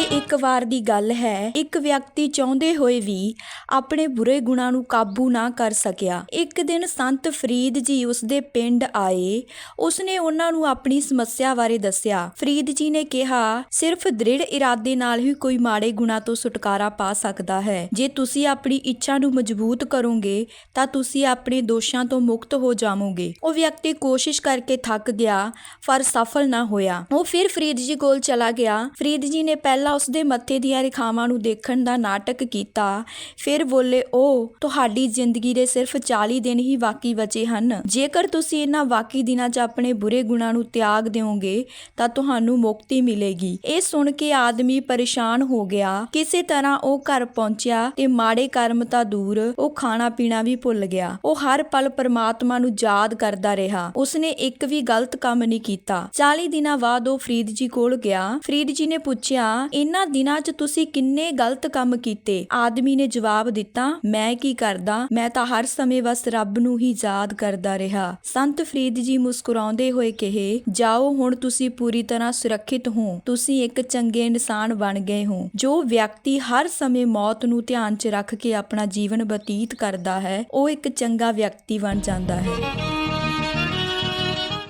ਇੱਕ ਵਾਰ ਦੀ ਗੱਲ ਹੈ, ਇੱਕ ਵਿਅਕਤੀ ਚਾਹੁੰਦੇ ਹੋਏ ਵੀ ਆਪਣੇ ਬੁਰੇ ਗੁਣਾਂ ਨੂੰ ਕਾਬੂ ਨਾ ਕਰ ਸਕਿਆ। ਇੱਕ ਦਿਨ ਸੰਤ ਫਰੀਦ ਜੀ ਉਸਦੇ ਪਿੰਡ ਆਏ। ਉਸਨੇ ਉਹਨਾਂ ਨੂੰ ਆਪਣੀ ਸਮੱਸਿਆ ਬਾਰੇ ਦੱਸਿਆ। ਫਰੀਦ ਜੀ ਨੇ ਕਿਹਾ, ਸਿਰਫ ਦ੍ਰਿੜ ਇਰਾਦੇ ਨਾਲ ਹੀ ਕੋਈ ਮਾੜੇ ਗੁਣਾਂ ਤੋਂ ਛੁਟਕਾਰਾ ਪਾ ਸਕਦਾ ਹੈ। ਜੇ ਤੁਸੀਂ ਆਪਣੀ ਇੱਛਾ ਨੂੰ ਮਜ਼ਬੂਤ ਕਰੋਗੇ, ਤਾਂ ਤੁਸੀਂ ਆਪਣੇ ਦੋਸ਼ਾਂ ਤੋਂ ਮੁਕਤ ਹੋ ਜਾਵੋਗੇ। ਉਹ ਵਿਅਕਤੀ ਕੋਸ਼ਿਸ਼ ਕਰਕੇ ਥੱਕ ਗਿਆ, ਪਰ ਸਫਲ ਨਾ ਹੋਇਆ। ਉਹ ਫਿਰ ਫਰੀਦ ਜੀ ਕੋਲ ਚਲਾ ਗਿਆ। ਫਰੀਦ ਜੀ ਨੇ ਪਹਿਲਾਂ ਉਸਦੇ ਮੱਥੇ ਦੀਆਂ ਰੇਖਾਵਾਂ ਨੂੰ ਦੇਖਣ ਦਾ ਨਾਟਕ ਕੀਤਾ। ਫਿਰ ਬੋਲੇ ਉਹ ਤੁਹਾਡੀ ਜ਼ਿੰਦਗੀ ਦੇ ਸਿਰਫ 40 ਦਿਨ ਹੀ ਬਾਕੀ ਬਚੇ ਹਨ। ਜੇਕਰ ਤੁਸੀਂ ਇਹਨਾਂ ਬਾਕੀ ਦਿਨਾਂ 'ਚ ਆਪਣੇ ਬੁਰੇ ਗੁਣਾਂ ਨੂੰ ਤਿਆਗ ਦਿਓਗੇ, ਤਾਂ ਤੁਹਾਨੂੰ ਮੁਕਤੀ ਮਿਲੇਗੀ। ਇਹ ਸੁਣ ਕੇ ਆਦਮੀ ਪਰੇਸ਼ਾਨ ਹੋ ਗਿਆ। ਕਿਸੇ ਤਰ੍ਹਾਂ ਉਹ ਘਰ ਪਹੁੰਚਿਆ ਤੇ ਮਾੜੇ ਕਰਮ ਤਾਂ ਦੂਰ, ਉਹ ਖਾਣਾ ਪੀਣਾ ਵੀ ਭੁੱਲ ਗਿਆ। ਉਹ ਹਰ ਪਲ ਪਰਮਾਤਮਾ ਨੂੰ ਯਾਦ ਕਰਦਾ ਰਿਹਾ। ਉਸਨੇ ਇੱਕ ਵੀ ਗਲਤ ਕੰਮ ਨਹੀਂ ਕੀਤਾ। 40 ਦਿਨਾਂ ਬਾਅਦ ਉਹ ਫਰੀਦ ਜੀ ਕੋਲ ਗਿਆ। ਫਰੀਦ ਜੀ ਨੇ ਪੁੱਛਿਆ ਇਹਨਾਂ ਦਿਨਾਂ 'ਚ ਤੁਸੀਂ ਕਿੰਨੇ ਗਲਤ ਕੰਮ ਕੀਤੇ? ਆਦਮੀ ਨੇ ਜਵਾਬ ਦਿੱਤਾ, ਮੈਂ ਕੀ ਕਰਦਾ? ਮੈਂ ਤਾਂ ਹਰ ਸਮੇਂ ਬਸ ਰੱਬ ਨੂੰ ਹੀ ਯਾਦ ਕਰਦਾ ਰਿਹਾ। ਸੰਤ ਫਰੀਦ ਜੀ ਮੁਸਕਰਾਉਂਦੇ ਹੋਏ ਕਹੇ, ਜਾਓ, ਹੁਣ ਤੁਸੀਂ ਪੂਰੀ ਤਰ੍ਹਾਂ ਸੁਰੱਖਿਅਤ ਹੋ। ਤੁਸੀਂ ਇੱਕ ਚੰਗੇ ਇਨਸਾਨ ਬਣ ਗਏ ਹੋ। ਜੋ ਵਿਅਕਤੀ ਹਰ ਸਮੇਂ ਮੌਤ ਨੂੰ ਧਿਆਨ 'ਚ ਰੱਖ ਕੇ ਆਪਣਾ ਜੀਵਨ ਬਤੀਤ ਕਰਦਾ ਹੈ, ਉਹ ਇੱਕ ਚੰਗਾ ਵਿਅਕਤੀ ਬਣ ਜਾਂਦਾ ਹੈ।